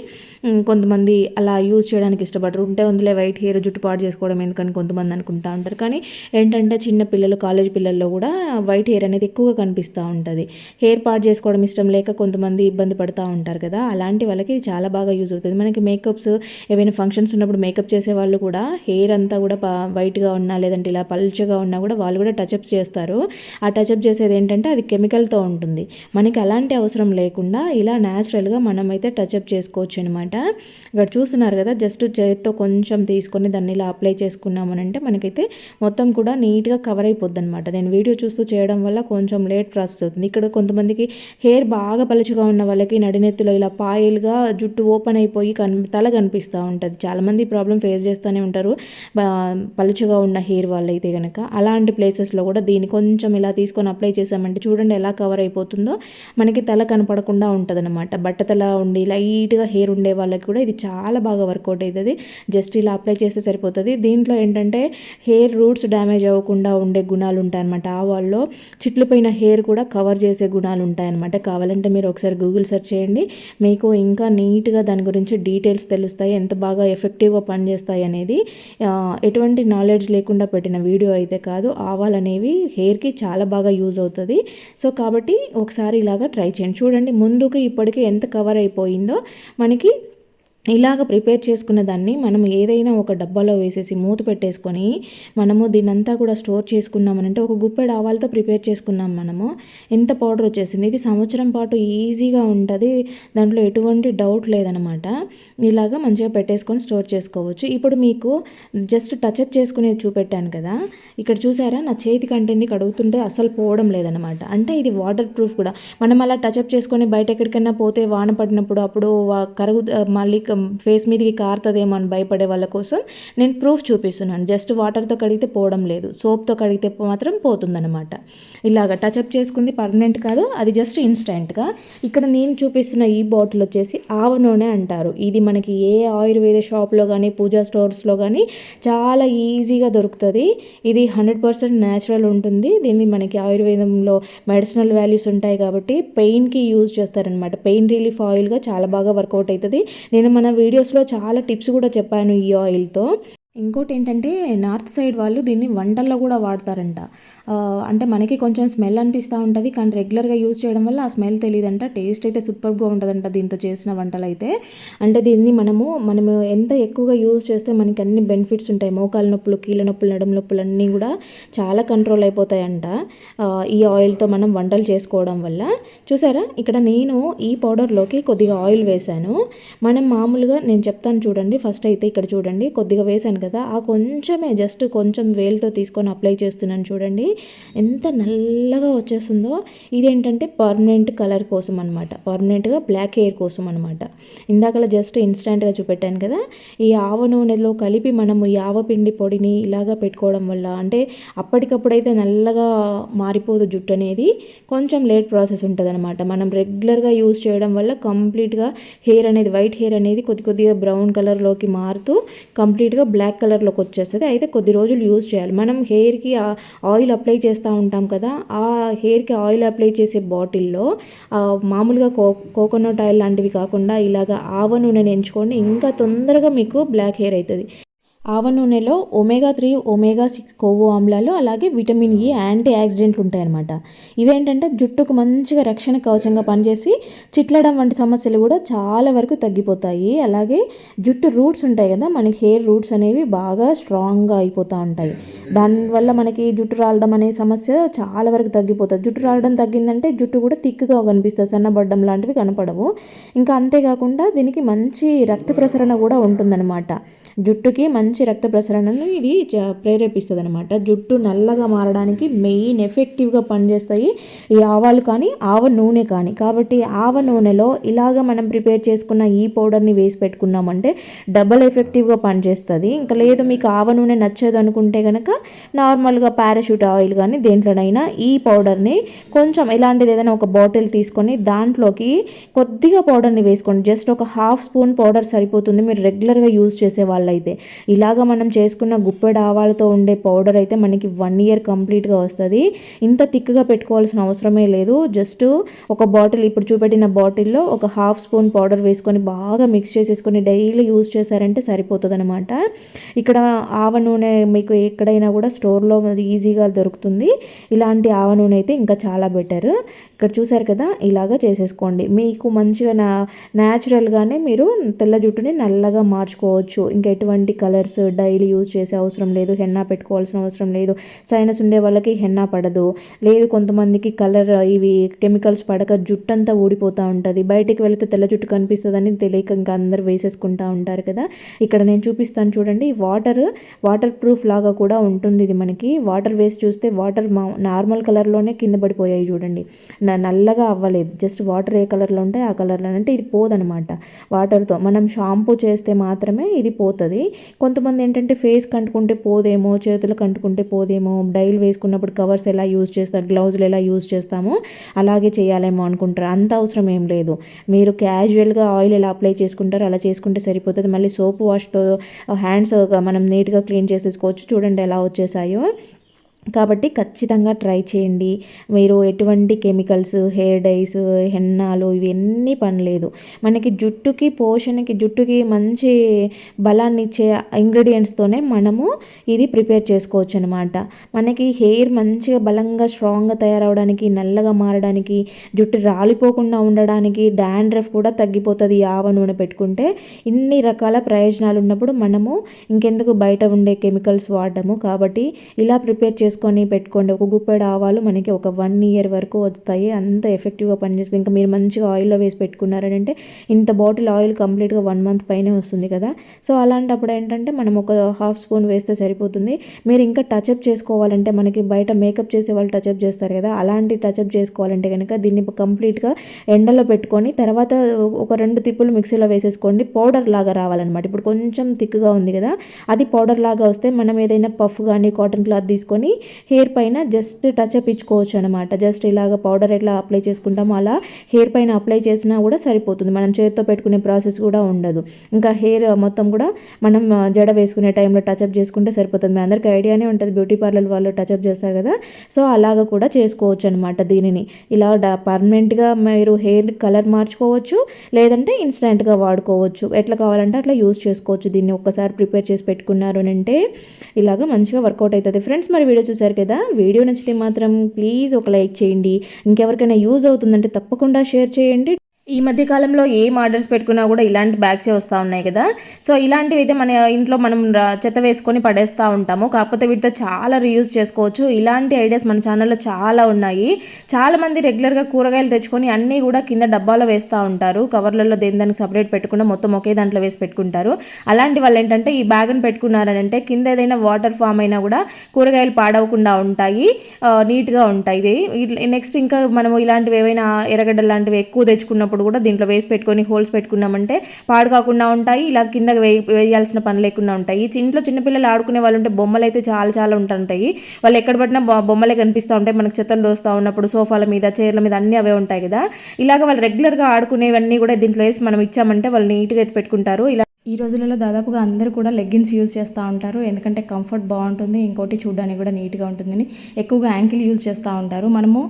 కొంతమంది అలా యూజ్ చేయడానికి ఇష్టపడరు. ఉంటే ఉందిలే వైట్ హెయిర్ జుట్టు పాడు చేసుకోవడం ఎందుకని కొంతమంది అనుకుంటూ ఉంటారు. కానీ ఏంటంటే చిన్న పిల్లలు కాలేజ్ పిల్లల్లో కూడా వైట్ హెయిర్ అనేది ఎక్కువగా కనిపిస్తూ ఉంటుంది. హెయిర్ పాడు చేసుకోవడం ఇష్టం లేక కొంతమంది ఇబ్బంది పడుతూ ఉంటారు కదా అలాంటి వాళ్ళకి ఇది చాలా బాగా యూజ్ అవుతుంది. మనకి మేకప్స్ ఏవైనా ఫంక్షన్స్ ఉన్నప్పుడు మేకప్ చేసే వాళ్ళు కూడా హెయిర్ అంతా కూడా వైట్గా ఉన్నా లేదంటే ఇలా పల్చగా ఉన్నా కూడా వాళ్ళు కూడా టచ్అప్స్ చేస్తారు. ఆ టచ్అప్ చేసేది ఏంటంటే అది కెమికల్తో ఉంటుంది. మనకి అలాంటి అవసరం లేకుండా ఇలా న్యాచురల్గా మనమైతే టచ్అప్ చేసుకోవచ్చు అనమాట ఇక్కడ చూస్తున్నారు కదా జస్ట్ చేతితో కొంచెం తీసుకొని దాన్ని ఇలా అప్లై చేసుకున్నామనంటే మనకైతే మొత్తం కూడా నీట్గా కవర్ అయిపోద్ది అనమాట నేను వీడియో చూస్తూ చేయడం వల్ల కొంచెం లేట్ ప్రాసెస్ అవుతుంది. ఇక్కడ కొంతమందికి హెయిర్ బాగా పలుచగా ఉన్న వాళ్ళకి నడినెత్తులో ఇలా పాయిల్గా జుట్టు ఓపెన్ అయిపోయి కన్ తల కనిపిస్తూ ఉంటుంది. చాలామంది ప్రాబ్లం ఫేస్ చేస్తూనే ఉంటారు. పలుచగా ఉన్న హెయిర్ వాళ్ళైతే కనుక అలాంటి ప్లేసెస్లో కూడా దీన్ని కొంచెం ఇలా తీసుకొని అప్లై చేసామంటే చూడండి ఎలా కవర్ అయిపోతుందో మనకి తల కనపడకుండా ఉంటుంది అనమాట బట్టతల ఉండి లైట్గా హెయిర్ ఉండే వాళ్ళకి కూడా ఇది చాలా బాగా వర్కౌట్ అవుతుంది జస్ట్ ఇలా అప్లై చేస్తే సరిపోతుంది. దీంట్లో ఏంటంటే హెయిర్ రూట్స్ డ్యామేజ్ అవ్వకుండా ఉండే గుణాలు ఉంటాయన్నమాట. ఆ వాళ్ళలో పైన హెయిర్ కూడా కవర్ చేసే గుణాలు ఉంటాయన్నమాట. కావాలంటే మీరు ఒకసారి గూగుల్ సెర్చ్ చేయండి. మీకు ఇంకా నీట్గా దాని గురించి డీటెయిల్స్ తెలుస్తాయి. ఎంత బాగా ఎఫెక్టివ్గా పనిచేస్తాయి అనేది ఎటువంటి నాలెడ్జ్ లేకుండా పెట్టిన వీడియో అయితే కాదు. ఆవాలు అనేవి హెయిర్కి చాలా బాగా యూజ్ అవుతుంది. సో కాబట్టి ఒకసారి ఇలాగా ట్రై చేయండి. చూడండి ముందుకు ఇప్పటికీ ఎంత కవర్ అయిపోయిందో మనకి ఇలాగ ప్రిపేర్ చేసుకున్న దాన్ని మనం ఏదైనా ఒక డబ్బాలో వేసేసి మూత పెట్టేసుకొని మనము దీనంతా కూడా స్టోర్ చేసుకున్నామనంటే ఒక గుప్పెడు ఆవాలతో ప్రిపేర్ చేసుకున్నాం మనము. ఎంత పౌడర్ వచ్చేసింది. ఇది సంవత్సరం పాటు ఈజీగా ఉంటుంది. దాంట్లో ఎటువంటి డౌట్ లేదనమాట. ఇలాగ మంచిగా పెట్టేసుకొని స్టోర్ చేసుకోవచ్చు. ఇప్పుడు మీకు జస్ట్ టచ్అప్ చేసుకునేది చూపెట్టాను కదా. ఇక్కడ చూసారా? నా చేతి కంటింది కడుగుతుంటే అసలు పోవడం లేదనమాట. అంటే ఇది వాటర్ ప్రూఫ్ కూడా. మనం అలా టచ్అప్ చేసుకొని బయట ఎక్కడికైనా పోతే వాన పడినప్పుడు అప్పుడు కరుగు మళ్ళీ ఫేస్ మీదకి కారుతుందేమో అని భయపడే వాళ్ళ కోసం నేను ప్రూఫ్ చూపిస్తున్నాను. జస్ట్ వాటర్తో కడిగితే పోవడం లేదు. సోప్తో కడిగితే మాత్రం పోతుందన్నమాట. ఇలాగ టచ్అప్ చేసుకుంది. పర్మనెంట్ కాదు. అది జస్ట్ ఇన్స్టెంట్గా ఇక్కడ నేను చూపిస్తున్న ఈ బాటిల్ వచ్చేసి ఆవ నూనె అంటారు. ఇది మనకి ఏ ఆయుర్వేద షాప్లో కానీ పూజా స్టోర్స్లో కానీ చాలా ఈజీగా దొరుకుతుంది. ఇది హండ్రెడ్ పర్సెంట్ న్యాచురల్ ఉంటుంది. దీన్ని మనకి ఆయుర్వేదంలో మెడిసినల్ వాల్యూస్ ఉంటాయి కాబట్టి పెయిన్కి యూజ్ చేస్తారనమాట పెయిన్ రిలీఫ్ ఆయిల్గా చాలా బాగా వర్కౌట్ అవుతుంది. నేను మన వీడియోస్లో చాలా టిప్స్ కూడా చెప్పాను ఈ ఆయిల్తో. ఇంకోటి ఏంటంటే నార్త్ సైడ్ వాళ్ళు దీన్ని వంటల్లో కూడా వాడతారంట. అంటే మనకి కొంచెం స్మెల్ అనిపిస్తూ ఉంటుంది కానీ రెగ్యులర్గా యూజ్ చేయడం వల్ల ఆ స్మెల్ తెలియదంట టేస్ట్ అయితే సూపర్గా ఉంటుందంట దీంతో చేసిన వంటలు అయితే అంటే దీన్ని మనము మనము ఎంత ఎక్కువగా యూజ్ చేస్తే మనకి అన్ని బెనిఫిట్స్ ఉంటాయి. మోకాల నొప్పులు కీళ్ళ నొప్పులు నడుము నొప్పులు అన్నీ కూడా చాలా కంట్రోల్ అయిపోతాయంట. ఈ ఆయిల్తో మనం వంటలు చేసుకోవడం వల్ల. చూసారా? ఇక్కడ నేను ఈ పౌడర్లోకి కొద్దిగా ఆయిల్ వేశాను. మనం మామూలుగా నేను చెప్తాను చూడండి ఫస్ట్ అయితే ఇక్కడ చూడండి కొద్దిగా వేశాను కదా? ఆ కొంచెమే జస్ట్ కొంచెం వేల్తో తీసుకొని అప్లై చేస్తున్నాను చూడండి. ఎంత నల్లగా వచ్చేస్తుందో. ఇదేంటంటే పర్మనెంట్ కలర్ కోసం అనమాట పర్మనెంట్గా బ్లాక్ హెయిర్ కోసం అనమాట ఇందాకలా జస్ట్ ఇన్స్టెంట్గా చూపెట్టాను కదా? ఈ ఆవ నూనెలో కలిపి మనము ఈ ఆవపిండి పొడిని ఇలాగా పెట్టుకోవడం వల్ల అంటే అప్పటికప్పుడైతే నల్లగా మారిపోదు జుట్టు అనేది కొంచెం లేట్ ప్రాసెస్ ఉంటుంది అనమాట మనం రెగ్యులర్గా యూజ్ చేయడం వల్ల కంప్లీట్గా హెయిర్ అనేది వైట్ హెయిర్ అనేది కొద్ది కొద్దిగా బ్రౌన్ కలర్లోకి మారుతూ కంప్లీట్గా బ్లాక్ బ్లాక్ కలర్లోకి వచ్చేస్తుంది. అయితే కొద్ది రోజులు యూజ్ చేయాలి. మనం హెయిర్కి ఆయిల్ అప్లై చేస్తూ ఉంటాం కదా ఆ హెయిర్కి ఆయిల్ అప్లై చేసే బాటిల్లో మామూలుగా కో కోకోనట్ ఆయిల్ లాంటివి కాకుండా ఇలాగ ఆవ నూనెని ఎంచుకోండి. ఇంకా తొందరగా మీకు బ్లాక్ హెయిర్ అవుతుంది ఆవ నూనెలో ఒమేగా త్రీ ఒమేగా సిక్స్ కొవ్వు ఆమ్లాలు అలాగే విటమిన్ e ఈ యాంటీ ఆక్సిడెంట్లు ఉంటాయన్నమాట. ఇవేంటంటే జుట్టుకు మంచిగా రక్షణ కవచంగా పనిచేసి చిట్లడం వంటి సమస్యలు కూడా చాలా వరకు తగ్గిపోతాయి. అలాగే జుట్టు రూట్స్ ఉంటాయి కదా మనకి హెయిర్ రూట్స్ అనేవి బాగా స్ట్రాంగ్గా అయిపోతూ ఉంటాయి. దానివల్ల మనకి జుట్టు రాలడం అనే సమస్య చాలా వరకు తగ్గిపోతుంది. జుట్టు రాలడం తగ్గిందంటే జుట్టు కూడా తిక్కుగా కనిపిస్తుంది సన్నబడ్డం లాంటివి కనపడవు. ఇంకా అంతేకాకుండా దీనికి మంచి రక్త ప్రసరణ కూడా ఉంటుందన్నమాట. జుట్టుకి మంచి మంచి రక్త ప్రసరణను ఇది ప్రేరేపిస్తుంది అనమాట జుట్టు నల్లగా మారడానికి మెయిన్ ఎఫెక్టివ్గా పనిచేస్తాయి ఈ ఆవాలు కానీ ఆవ నూనె కానీ. కాబట్టి ఆవ నూనెలో ఇలాగ మనం ప్రిపేర్ చేసుకున్న ఈ పౌడర్ని వేసి పెట్టుకున్నామంటే డబల్ ఎఫెక్టివ్గా పనిచేస్తుంది. ఇంకా లేదు మీకు ఆవ నూనె నచ్చదు అనుకుంటే కనుక నార్మల్గా పారాషూట్ ఆయిల్ కానీ దేంట్లోనైనా ఈ పౌడర్ని కొంచెం ఇలాంటిది ఏదైనా ఒక బాటిల్ తీసుకొని దాంట్లోకి కొద్దిగా పౌడర్ని వేసుకోండి. జస్ట్ ఒక హాఫ్ స్పూన్ పౌడర్ సరిపోతుంది. మీరు రెగ్యులర్గా యూజ్ చేసే వాళ్ళైతే. ఇలాగ మనం చేసుకున్న గుప్పెడు ఆవాలతో ఉండే పౌడర్ అయితే మనకి వన్ ఇయర్ కంప్లీట్గా వస్తుంది. ఇంత థిక్గా పెట్టుకోవాల్సిన అవసరమే లేదు. జస్ట్ ఒక బాటిల్ ఇప్పుడు చూపెట్టిన బాటిల్లో ఒక హాఫ్ స్పూన్ పౌడర్ వేసుకొని బాగా మిక్స్ చేసేసుకొని డైలీ యూజ్ చేశారంటే సరిపోతుంది అనమాట ఇక్కడ ఆవ నూనె మీకు ఎక్కడైనా కూడా స్టోర్లో ఈజీగా దొరుకుతుంది. ఇలాంటి ఆవ నూనె అయితే ఇంకా చాలా బెటర్. ఇక్కడ చూసారు కదా ఇలాగా చేసేసుకోండి. మీకు మంచిగా నా న్యాచురల్గానే మీరు తెల్ల జుట్టుని నల్లగా మార్చుకోవచ్చు. ఇంకా ఎటువంటి కలర్స్ డైలీ యూజ్ చేసే అవసరం లేదు హెన్నా పెట్టుకోవాల్సిన అవసరం లేదు. సైనస్ ఉండే వాళ్ళకి హెన్నా పడదు. లేదు కొంతమందికి కలర్ ఇవి కెమికల్స్ పడక జుట్టు అంతా ఊడిపోతూ ఉంటుంది. బయటికి వెళితే తెల్ల జుట్టు కనిపిస్తుందని తెలియక ఇంకా అందరు వేసేసుకుంటూ ఉంటారు కదా. ఇక్కడ నేను చూపిస్తాను చూడండి. వాటర్ వాటర్ ప్రూఫ్ లాగా కూడా ఉంటుంది ఇది మనకి. వాటర్ వేసి చూస్తే వాటర్ మా నార్మల్ కలర్లోనే కింద పడిపోయాయి చూడండి. నల్లగా అవ్వలేదు. జస్ట్ వాటర్ ఏ కలర్లో ఉంటే ఆ కలర్లో అంటే ఇది పోదనమాట. వాటర్తో మనం షాంపూ చేస్తే మాత్రమే ఇది పోతుంది. కొంతమంది ఏంటంటే ఫేస్ కంటుకుంటే పోదేమో చేతులు కంటుకుంటే పోదేమో డైల్ వేసుకున్నప్పుడు కవర్స్ ఎలా యూజ్ చేస్తారు గ్లౌజులు ఎలా యూజ్ చేస్తామో అలాగే చేయాలేమో అనుకుంటారు. అంత అవసరం ఏం లేదు. మీరు క్యాజువల్గా ఆయిల్ ఎలా అప్లై చేసుకుంటారో అలా చేసుకుంటే సరిపోతుంది. మళ్ళీ సోప్ వాష్తో హ్యాండ్స్ మనం నీట్గా క్లీన్ చేసేసుకోవచ్చు. చూడండి ఎలా వచ్చేసాయో. కాబట్టి ఖచ్చితంగా ట్రై చేయండి. మీరు ఎటువంటి కెమికల్స్ హెయిర్ డైస్ హెన్నాలు ఇవన్నీ పనిలేదు. మనకి జుట్టుకి పోషణకి జుట్టుకి మంచి బలాన్ని ఇచ్చే ఇంగ్రీడియంట్స్తోనే మనము ఇది ప్రిపేర్ చేసుకోవచ్చు అనమాట మనకి హెయిర్ మంచిగా బలంగా స్ట్రాంగ్గా తయారవడానికి నల్లగా మారడానికి జుట్టు రాలిపోకుండా ఉండడానికి డాండ్రఫ్ కూడా తగ్గిపోతుంది ఆవ నూనె పెట్టుకుంటే ఇన్ని రకాల ప్రయోజనాలు ఉన్నప్పుడు మనము ఇంకెందుకు బయట ఉండే కెమికల్స్ వాడము. కాబట్టి ఇలా ప్రిపేర్ చేసుకో చేసుకొని పెట్టుకోండి. ఒక గుప్పెడు ఆవాలు మనకి ఒక వన్ ఇయర్ వరకు వస్తాయి. అంత ఎఫెక్టివ్గా పనిచేస్తుంది. ఇంకా మీరు మంచిగా ఆయిల్లో వేసి పెట్టుకున్నారంటే ఇంత బాటిల్ ఆయిల్ కంప్లీట్గా వన్ మంత్ పైనే వస్తుంది కదా. సో అలాంటప్పుడు ఏంటంటే మనం ఒక హాఫ్ స్పూన్ వేస్తే సరిపోతుంది. మీరు ఇంకా టచ్అప్ చేసుకోవాలంటే మనకి బయట మేకప్ చేసే వాళ్ళు టచ్అప్ చేస్తారు కదా. అలాంటి టచ్అప్ చేసుకోవాలంటే కనుక దీన్ని కంప్లీట్గా ఎండలో పెట్టుకొని తర్వాత ఒక రెండు తిప్పులు మిక్సీలో వేసేసుకోండి. పౌడర్ లాగా రావాలన్నమాట. ఇప్పుడు కొంచెం థిక్గా ఉంది కదా. అది పౌడర్ లాగా వస్తే మనం ఏదైనా పఫ్ కానీ కాటన్ క్లాత్ తీసుకొని హెయిర్ పైన జస్ట్ టచ్అప్ ఇచ్చుకోవచ్చు అనమాట జస్ట్ ఇలాగ పౌడర్ ఎట్లా అప్లై చేసుకుంటామో అలా హెయిర్ పైన అప్లై చేసినా కూడా సరిపోతుంది. మనం చేతితో పెట్టుకునే ప్రాసెస్ కూడా ఉండదు. ఇంకా హెయిర్ మొత్తం కూడా మనం జడ వేసుకునే టైంలో టచ్అప్ చేసుకుంటే సరిపోతుంది. మీ అందరికీ ఐడియానే ఉంటుంది. బ్యూటీ పార్లర్ వాళ్ళు టచ్అప్ చేస్తారు కదా. సో అలాగ కూడా చేసుకోవచ్చు అనమాట దీనిని. ఇలా పర్మనెంట్గా మీరు హెయిర్ కలర్ మార్చుకోవచ్చు. లేదంటే ఇన్స్టెంట్గా వాడుకోవచ్చు. ఎట్లా కావాలంటే అట్లా యూస్ చేసుకోవచ్చు. దీన్ని ఒక్కసారి ప్రిపేర్ చేసి పెట్టుకున్నారు అంటే ఇలాగ మంచిగా వర్కౌట్ అవుతుంది. ఫ్రెండ్స్ మరి వీడియో చూసారు కదా? వీడియో నచ్చితే మాత్రం ప్లీజ్ ఒక లైక్ చేయండి. ఇంకెవరికైనా యూజ్ అవుతుందంటే తప్పకుండా షేర్ చేయండి. ఈ మధ్య కాలంలో ఏం ఆర్డర్స్ పెట్టుకున్నా కూడా ఇలాంటి బ్యాగ్సే వస్తూ ఉన్నాయి కదా. సో ఇలాంటివి అయితే మన ఇంట్లో మనం చెత్త వేసుకొని పడేస్తూ ఉంటాము. కాకపోతే వీటితో చాలా రీయూజ్ చేసుకోవచ్చు. ఇలాంటి ఐడియాస్ మన ఛానల్లో చాలా ఉన్నాయి. చాలామంది రెగ్యులర్గా కూరగాయలు తెచ్చుకొని అన్నీ కూడా కింద డబ్బాలో వేస్తూ ఉంటారు. కవర్లలో దేని దానికి సపరేట్ పెట్టకుండా మొత్తం ఒకే దాంట్లో వేసి పెట్టుకుంటారు. అలాంటి వాళ్ళు ఏంటంటే ఈ బ్యాగ్ని పెట్టుకున్నారనంటే కింద ఏదైనా వాటర్ ఫామ్ అయినా కూడా కూరగాయలు పాడవకుండా ఉంటాయి. నీట్గా ఉంటాయి. ఇది నెక్స్ట్ ఇంకా మనము ఇలాంటివి ఏవైనా ఎర్రగడ్డ లాంటివి ఎక్కువ తెచ్చుకున్నప్పుడు అప్పుడు కూడా దీంట్లో వేసి పెట్టుకొని హోల్స్ పెట్టుకున్నామంటే పాడు కాకుండా ఉంటాయి ఇలా కింద వేయాల్సిన పని లేకుండా ఉంటాయి. ఇంట్లో చిన్నపిల్లలు ఆడుకునే వాళ్ళు ఉంటే బొమ్మలు అయితే చాలా చాలా ఉంటుంటాయి వాళ్ళు ఎక్కడ పట్టినా బొమ్మలే కనిపిస్తూ ఉంటాయి. మనకు చెత్తలు దోస్తూ ఉన్నప్పుడు సోఫాల మీద చైర్ల మీద అన్నీ అవే ఉంటాయి కదా. ఇలాగ వాళ్ళు రెగ్యులర్గా ఆడుకునేవన్నీ కూడా దీంట్లో వేసి మనం ఇచ్చామంటే వాళ్ళు నీట్గా అయితే పెట్టుకుంటారు. ఇలా ఈ రోజులలో దాదాపుగా అందరూ కూడా లెగ్గిన్స్ యూజ్ చేస్తూ ఉంటారు. ఎందుకంటే కంఫర్ట్ బాగుంటుంది. ఇంకోటి చూడడానికి కూడా నీట్గా ఉంటుందని ఎక్కువగా యాంకిల్ యూజ్ చేస్తూ ఉంటారు. మనము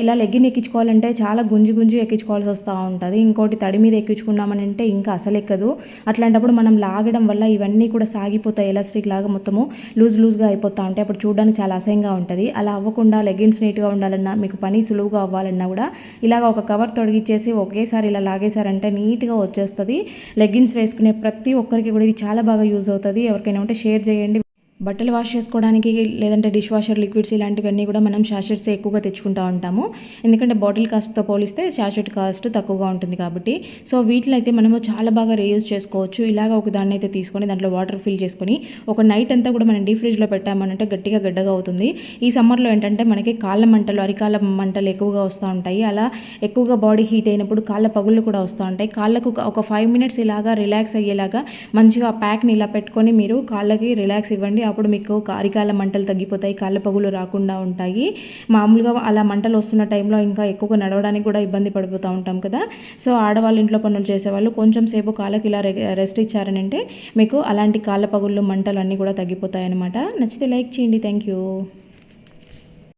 ఇలా లెగ్గిన్ ఎక్కించుకోవాలంటే చాలా గుంజు గుంజు ఎక్కించుకోవాల్సి వస్తూ ఉంటుంది. ఇంకోటి తడి మీద ఎక్కించుకున్నామని అంటే ఇంకా అసలు ఎక్కదు. అట్లాంటప్పుడు మనం లాగడం వల్ల ఇవన్నీ కూడా సాగిపోతాయి. ఎలాస్టిక్ లాగా మొత్తము లూజ్ లూజ్గా అయిపోతూ ఉంటాయి. అప్పుడు చూడడానికి చాలా అసహ్యంగా ఉంటుంది. అలా అవ్వకుండా లెగ్గిన్స్ నీట్గా ఉండాలన్నా మీకు పని సులువుగా అవ్వాలన్నా కూడా ఇలాగ ఒక కవర్ తొడిగిచ్చేసి ఒకేసారి ఇలా లాగేశారంటే నీట్గా వచ్చేస్తుంది. లెగ్గిన్స్ వేసుకునే ప్రతి ప్రతి ఒక్కరికి కూడా ఇది చాలా బాగా యూజ్ అవుతుంది ఎవరికైనా ఉంటే షేర్ చేయండి. బట్టలు వాష్ చేసుకోవడానికి లేదంటే డిష్ వాషర్ లిక్విడ్స్ ఇలాంటివన్నీ కూడా మనం షాషెట్స్ ఎక్కువగా తెచ్చుకుంటూ ఉంటాము. ఎందుకంటే బాటిల్ కాస్ట్తో పోలిస్తే షాషెట్ కాస్ట్ తక్కువగా ఉంటుంది కాబట్టి. సో వీటిలో అయితే మనము చాలా బాగా రీయూజ్ చేసుకోవచ్చు. ఇలాగ ఒక దాన్ని అయితే తీసుకొని దాంట్లో వాటర్ ఫిల్ చేసుకొని ఒక నైట్ అంతా కూడా మనం డీ ఫ్రిడ్జ్లో పెట్టామనంటే గట్టిగా గడ్డగా అవుతుంది. ఈ సమ్మర్లో ఏంటంటే మనకి కాళ్ళ మంటలు అరికాళ్ళ మంటలు ఎక్కువగా వస్తూ ఉంటాయి. అలా ఎక్కువగా బాడీ హీట్ అయినప్పుడు కాళ్ళ పగుళ్ళు కూడా వస్తూ ఉంటాయి. కాళ్ళకు ఒక- ఫైవ్ మినిట్స్ ఇలాగా రిలాక్స్ అయ్యేలాగా మంచిగా ఆ ప్యాక్ని ఇలా పెట్టుకొని మీరు కాళ్ళకి రిలాక్స్ ఇవ్వండి. అప్పుడు మీకు కారికాల మంటలు తగ్గిపోతాయి కాళ్ళ పగులు రాకుండా ఉంటాయి. మామూలుగా అలా మంటలు వస్తున్న టైంలో ఇంకా ఎక్కువగా నడవడానికి కూడా ఇబ్బంది పడిపోతూ ఉంటాం కదా. సో ఆడవాళ్ళు ఇంట్లో పనులు చేసేవాళ్ళు కొంచెం సేపు కాళ్ళకి ఇలా రె- రెస్ట్ ఇచ్చారనంటే మీకు అలాంటి కాళ్ళ పగుళ్ళు మంటలు అన్నీ కూడా తగ్గిపోతాయి అనమాట నచ్చితే లైక్ చేయండి. Thank you.